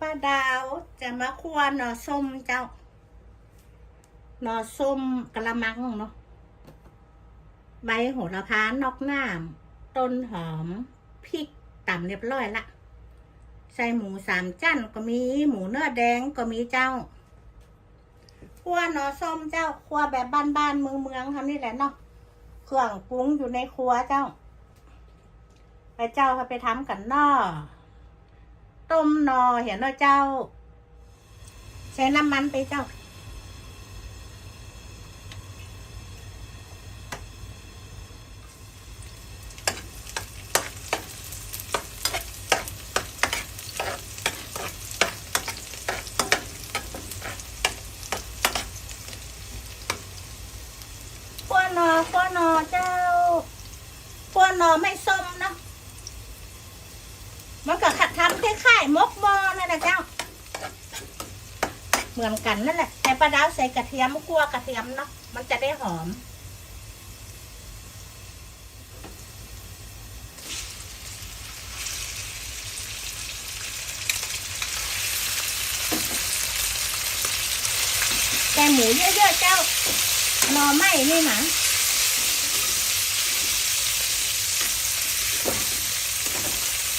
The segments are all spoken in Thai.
ป้าดาวจะมาคั่วหน่อส้มเจ้า หน่อส้มกะละมังเนาะใบโหระพานอกน้ำต้นหอมพริกต่ำเรียบร้อยละใส่หมูสามจั่นก็มีหมูเนื้อแดงก็มีเจ้าคั่วหน่อส้มเจ้าคั่วแบบบ้านๆเมืองๆทำนี่แหละเนาะเครื่องปรุงอยู่ในครัวเจ้าไปเจ้าไปทำกันเนอ ต้มหนอเห็นเนาะเจ้าใช้น้ำมันไปเจ้า ขั้วหนอขั้วหนอเจ้าขั้วหนอไม่ส้มเนาะมันก็ขัดทำคล้ายๆมกหมอนั่นแหละเจ้า เหมือนกันนั่นแหละแต่ปลาดาวใส่กระเทียมคั่วกระเทียมเนาะมันจะได้หอมแกงหมูเยอะๆเจ้าหน่อไหม้นี่นะ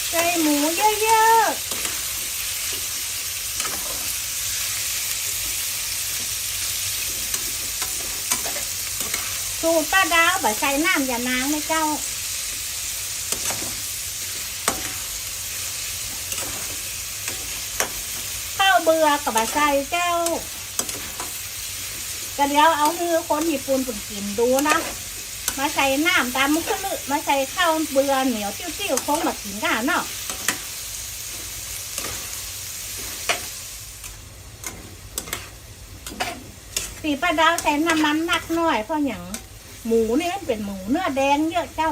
ใส่หมูเยอะๆ สูตรป้าดาวแบบใส่น้ำอย่านางนะเจ้า ข้าวเบื่อกับใส่เจ้าก็เดี๋ยวเอามือคนญี่ปุ่นปุ่นกินดูนะมาใส่น้ำตามมุกลึมาใส่ข้าวเบื่อเหนียวติ้วๆคงแบบกินกันเนาะสีปลาดาวใส่น้ำมันนักหน่อยเพราะอย่าง หมูนี่มันเป็นหมูเนื้อแดงเยอะเจ้า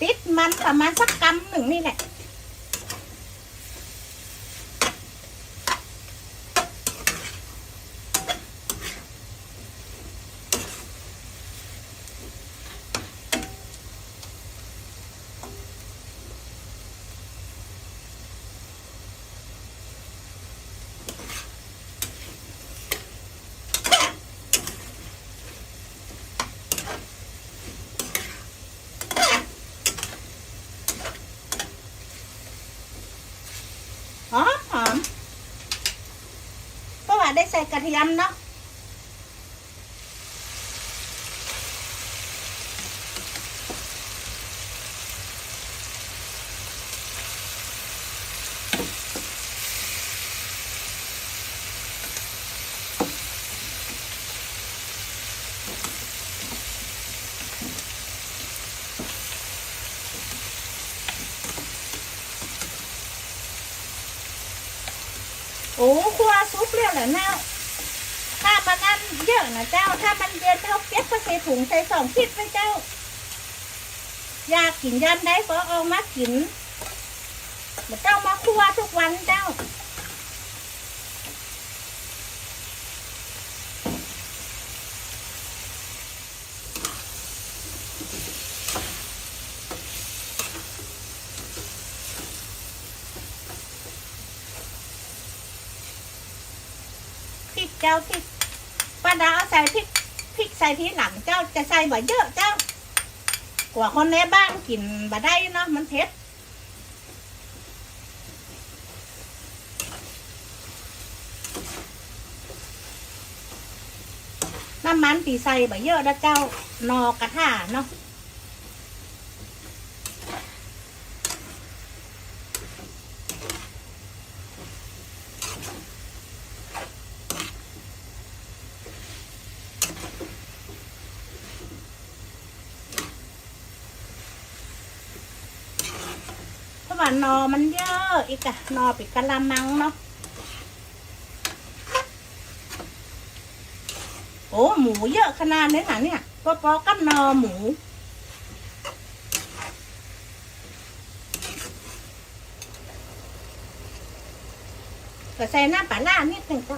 ติดมันประมาณสักกำหนึ่งนี่แหละ หอมหอมเพราะว่าได้ใส่กระเทียมเนาะ ครัวซุปเรียวเหรอเน่าถ้ามันนั่นเยอะนะเจ้า ถ้ามันเย็นเท่าเก็บก็ใส่ถุงใส่สองคิดไปเจ้า อยากกินยำได้ก็เอามากินมันเจ้ามาครัวทุกวันเจ้า พริก เจ้าพริกป้าดาเอาใส่พริกพริกใส่ทีหลังเจ้าจะใส่บ่เยอะเจ้า กว่าคนในบ้านกินบ่ได้เนาะมันเผ็ดน้ำมันตีใส่บ่เยอะนะเจ้านอกระทะเนาะ ราะว่านอมันเยอะอีกอะนอปิดกะละมังเนาะโอ้หมูเยอะขนาดนี้นะเนี่ยปอปอกับนอหมูก็ใส่น้ำปลาล่านิดหนึ่งก็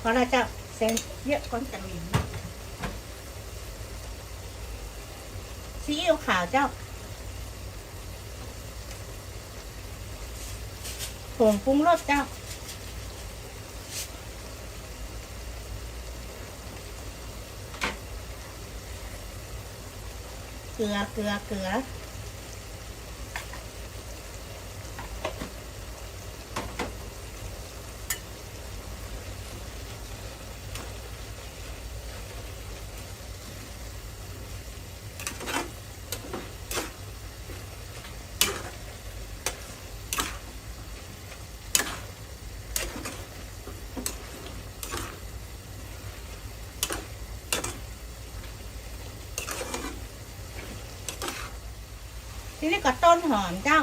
พอเราจะใส่เยอะก้อนจะมีซีอิ๊วขาวเจ้า ผงปรุงรสเจ้าเกลือเกลือเกลือ ทีนี้ก็ต้นหอมเจ้า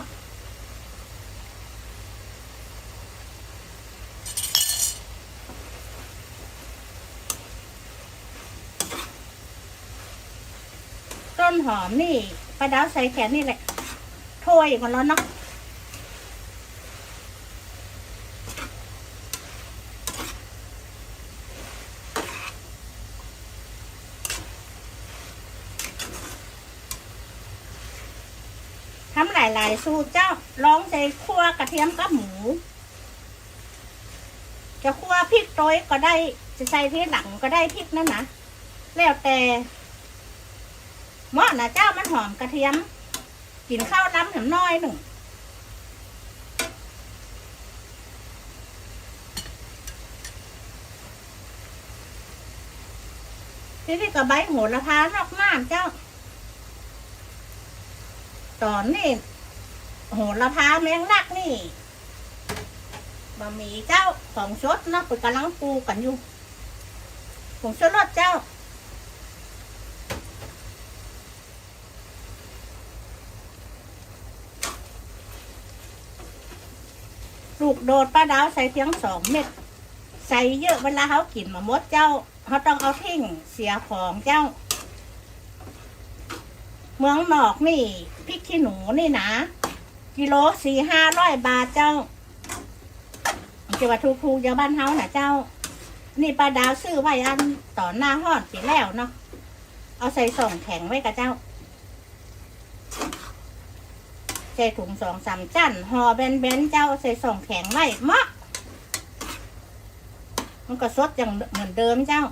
ต้นหอมนี่ปลาดาวใส่แขนนี่แหละถ้วยก่อนแล้วเนาะ ทำหลายๆ สูตรเจ้าลองใส่คั่วกระเทียมกับหมู จะคั่วพริกโต้ยก็ได้ จะใส่ที่หลังก็ได้พริกนั่นนะแล้วแต่เหมาะนะเจ้ามันหอมกระเทียมกินข้าวล้ำแถมน้อยหนึ่งทีนี้ก็ใบโหระพานอกน้ำเจ้า ตอนนี้โหระพาแมงลักนี่บะหมี่เจ้าของชดนาะเปิดกำลังปูกันอยู่ผงชูรสเจ้า ลูกโดดป้าดาวใส่เพียงสองเม็ด ใส่เยอะเวลาเขากินมามดเจ้าเขาต้องเอาทิ้งเสียของเจ้า เมืองนอกนี่พริกขี้หนูนี่นะ กิโลสี่ห้าร้อยบาทเจ้าจะว่าถูกถูกๆอย่าบ้านเฮาน่ะเจ้า นี่ปลาดาวซื้อไว้อันต่อหน้าห้อนปีแล้วเนาะเอาใส่ส่งแข็งไว้กับเจ้าใส่ถุงสองสามจันห่อแบนๆเจ้าใส่ส่งแข็งไว้มะมันก็สดอย่างเหมือนเดิมเจ้า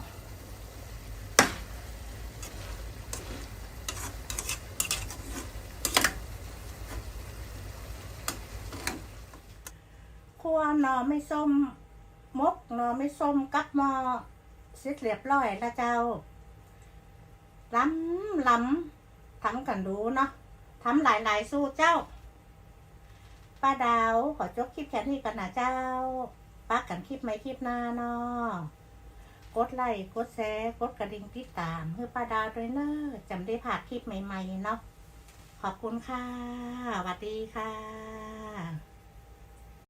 ครัวหนอไม่ส้ม มกหนอไม่ส้มกับหมอเสร็จเรียบร้อยแล้วเจ้าล้ำล้ำทำกันดูเนาะทำหลายหลายๆสูตรเจ้าป้าดาวขอจบคลิปแค่นี้กันนะเจ้าปักกันคลิปไม่คลิปหน้าเนาะกดไลค์กดแชร์กดกระดิ่งติดตามเพื่อป้าดาวด้วยเนอะจำได้ผ่าคลิปใหม่ ๆ เนาะขอบคุณค่ะสวัสดีค่ะ